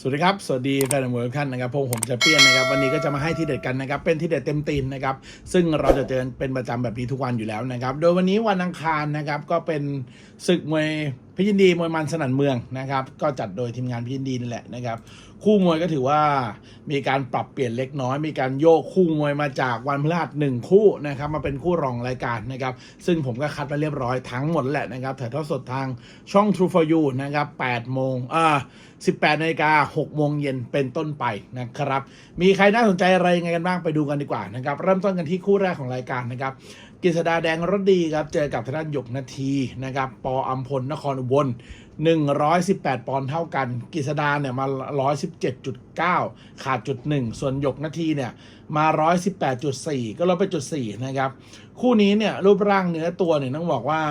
สวัสดีครับ สวัสดีแฟนมวยทุกท่านนะครับผมผมจะเปี้ยนนะครับวันนี้ก็จะมาให้ที่เด็ดกันนะครับเป็นที่เด็ดเต็มตีนนะครับซึ่งเราจะเจอเป็นประจำแบบนี้ทุกวันอยู่แล้วนะครับ โดยวันนี้วันอังคารนะครับก็เป็นศึกมวยพิยินดีมวยมันสนั่นเมืองนะครับ ก็จัดโดยทีมงานพิยินดีนี่แหละนะครับ คู่มวยก็ถือว่ามีการปรับเปลี่ยนเล็กน้อย มีการโยกคู่มวยมาจากวันพฤหัสหนึ่งคู่นะครับ มาเป็นคู่รองรายการนะครับ ซึ่งผมก็คัดมาเรียบร้อยทั้งหมดแหละนะครับถ่ายทอดสดทางช่อง True for You นะครับ8โมงอ่า18นาฬิกา6โมงเย็นเป็นต้นไปนะครับ มีใครน่าสนใจอะไรยังไงกันบ้างไปดูกันดีกว่านะครับ เริ่มต้นกันที่คู่แรกของรายการนะครับ กฤษดาแดงรถดีครับ เจอกับธนาหยกนาทีนะครับ ปออัมพลนครอุบล 118 ปอนด์เท่ากันกฤษดาเนี่ยมา 117.9 ขาดจุดหนึ่งส่วนหยกนาทีเนี่ยมา 118.4 ก็ลดไปจุด 4 นะครับ คู่นี้เนี่ยรูปร่างเนื้อตัวเนี่ยต้องบอกว่า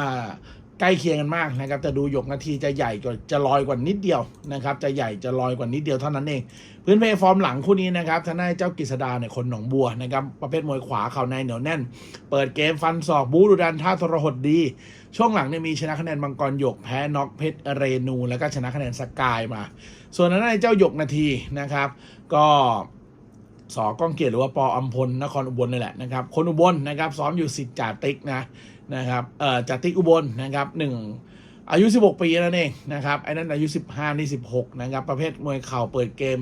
ใกล้เคียงกันมากนะครับแต่ดูหยกนาทีจะใหญ่กว่าจะลอยกว่านิดเดียวนะครับจะใหญ่จะลอยกว่านิดเดียวเท่านั้นเอง พื้นเพฟอร์มหลังคู่นี้นะครับทนายเจ้ากฤษดาเนี่ยคนหนองบัวนะครับประเภทมวยขวาเข่าในเหนียวแน่น เปิดเกมฟันศอกบูดูดันท่าทรหดดี ช่วงหลังเนี่ยมีชนะคะแนนมังกรหยกแพ้น็อกเพชรเรนู แล้วก็ชนะคะแนนสกายมา ส่วนทนั้นเจ้าหยกนาทีนะครับ ก็ สอก้องเกียรติหรือว่าปออัมพลนครอุบลนี่แหละนะครับคนอุบลนะครับซ้อมอยู่สิทธิ์จ่าติ๊กนะนะครับเอ่อจาติ๊กอุบลนะครับหนึ่ง อายุ 16 ปีนั่นเองนะครับไอ้นั่นอายุ 15 นี่ 16 นะครับ ประเภทมวยเข่าเปิดเกม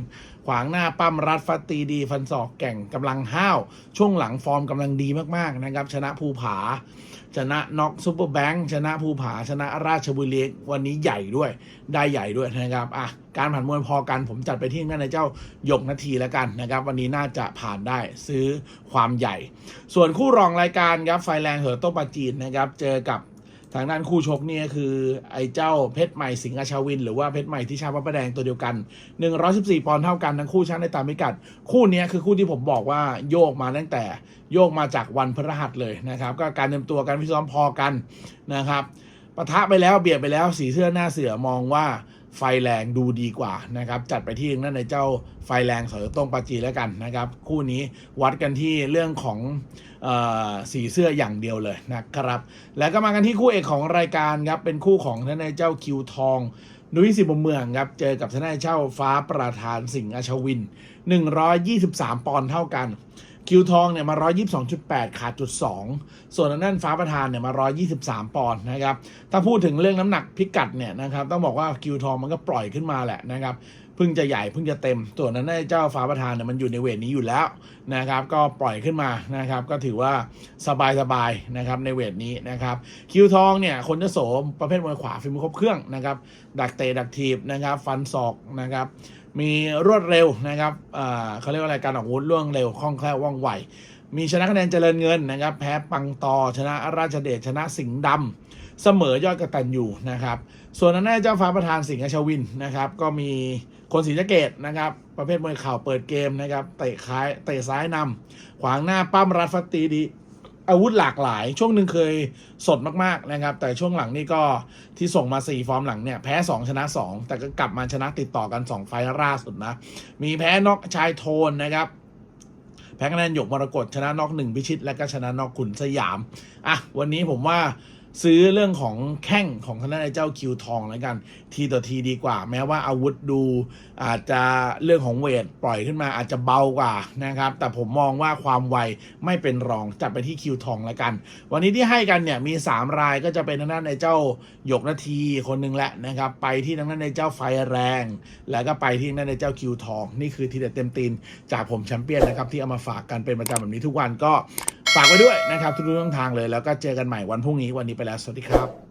ขวางหน้าปั้มรัดฟัดตีดี ฟันศอกแก่งกำลังห้าว ช่วงหลังฟอร์มกำลังดีมากๆนะครับ ชนะภูผา ชนะน็อกซูเปอร์แบงค์ชนะภูผา ชนะราชบุรีวันนี้ใหญ่ด้วย ได้ใหญ่ด้วยนะครับอะการผ่านมวยพอกันผมจัดไปที่นั่นในเจ้าหยกนาทีแล้วกันนะครับ วันนี้น่าจะผ่านได้ซื้อความใหญ่ ส่วนคู่รองรายการครับไฟแรงเหอโตปาจีนนะครับเจอกับ ทางด้านคู่ชกเนี่ยคือไอ้เจ้าเพชรใหม่สิงห์อาชาวิน หรือว่าเพชรใหม่ที่ชาพระประแดงตัวเดียวกัน 114 ปอนด์เท่ากันทั้งคู่ช่างในตามพิกัด คู่นี้คือคู่ที่ผมบอกว่าโยกมาตั้งแต่โยกมาจากวันพฤหัสเลยนะครับ ก็การเตรียมตัวการพิซ้อมพอกันนะครับ ปะทะไปแล้วเบียดไปแล้วสีเสื้อหน้าเสือมองว่าไฟแรงดูดีกว่านะครับ จัดไปที่นั่นในเจ้าไฟแรงเสือต้งปาจีแล้วกันนะครับ คู่นี้วัดกันที่เรื่องของออสีเสื้ออย่างเดียวเลยนะครับ แล้วก็มากันที่คู่เอกของรายการครับ เป็นคู่ของท่านในเจ้าคิวทองนุ้ยสิบเมืองครับ เจอกับท่านในเจ้าฟ้าประธานสิงห์อชวิน 123 ปอนด์เท่ากัน คิวทองเนี่ยมา 122.8 ขาดจุด 2 ส่วนทางด้านฟ้าประธานเนี่ยมา 123 ปอนด์นะครับ ถ้าพูดถึงเรื่องน้ำหนักพิกัดเนี่ยนะครับ ต้องบอกว่าคิวทองมันก็ปล่อยขึ้นมาแหละนะครับ เพิ่งจะใหญ่เพิ่งจะเต็ม ส่วนนั้นได้เจ้าฟ้าประธานเนี่ยมันอยู่ในเวทนี้อยู่แล้วนะครับ ก็ปล่อยขึ้นมานะครับ ก็ถือว่าสบายสบายๆนะครับในเวทนี้นะครับ คิวทองเนี่ยคนจะโสมประเภทมวยขวาฝีมือครบเครื่องนะครับ ดักเตะดักทีบนะครับ ฟันศอกนะครับ มีรวดเร็วนะครับเขาเรียกว่าอะไรการออกอาวุธล่วงเร็วคล่องแคล่วว่องไว มีชนะคะแนนเจริญเงินนะครับ แพ้ปังตอชนะราชเดชชนะสิงห์ดำเสมอยอดกระตันอยู่นะครับ ส่วนนั้นแน่เจ้าฟ้าประธานสิงห์ชวินนะครับ ก็มีคนศรีสะเกดนะครับ ประเภทมวยเข่าเปิดเกมนะครับเตะซ้ายเตะซ้ายนำขวางหน้าปั้มรัดฟัดตีดี อาวุธหลากหลาย ช่วงหนึ่งเคยสดมากๆนะครับ แต่ช่วงหลังนี่ก็ที่ส่งมา 4 ฟอร์มหลังเนี่ย แพ้ 2 ชนะ 2 แต่ก็กลับมาชนะติดต่อกัน 2 ไฟล์ล่าสุดนะ มีแพ้นอกชายโทนนะครับ แพ้คะแนนหยกมรกตชนะนอกหนึ่งพิชิต และก็ชนะนอกขุนสยาม อะ วันนี้ผมว่า ซื้อเรื่องของแข้งของทางด้านไอ้เจ้าคิวทองแล้วกัน ทีต่อทีดีกว่า แม้ว่าอาวุธดูอาจจะเรื่องของเวทปล่อยขึ้นมาอาจจะเบากว่านะครับ แต่ผมมองว่าความไวไม่เป็นรองจัดไปที่คิวทองแล้วกัน วันนี้ที่ให้กันเนี่ยมี 3 รายก็จะเป็นทางด้านในเจ้าหยกนาทีคนหนึ่งแหละนะครับ ไปที่ทางด้านในเจ้าไฟแรง แล้วก็ไปที่ทางด้านในเจ้าคิวทอง นี่คือทีเด็ดเต็มตีนจากผมแชมเปี้ยนนะครับที่เอามาฝากกันเป็นประจำแบบนี้ทุกวันก็ ฝากไว้ด้วยนะครับทุกๆช่องทางเลย แล้วก็เจอกันใหม่วันพรุ่งนี้วันนี้ไปแล้วสวัสดีครับ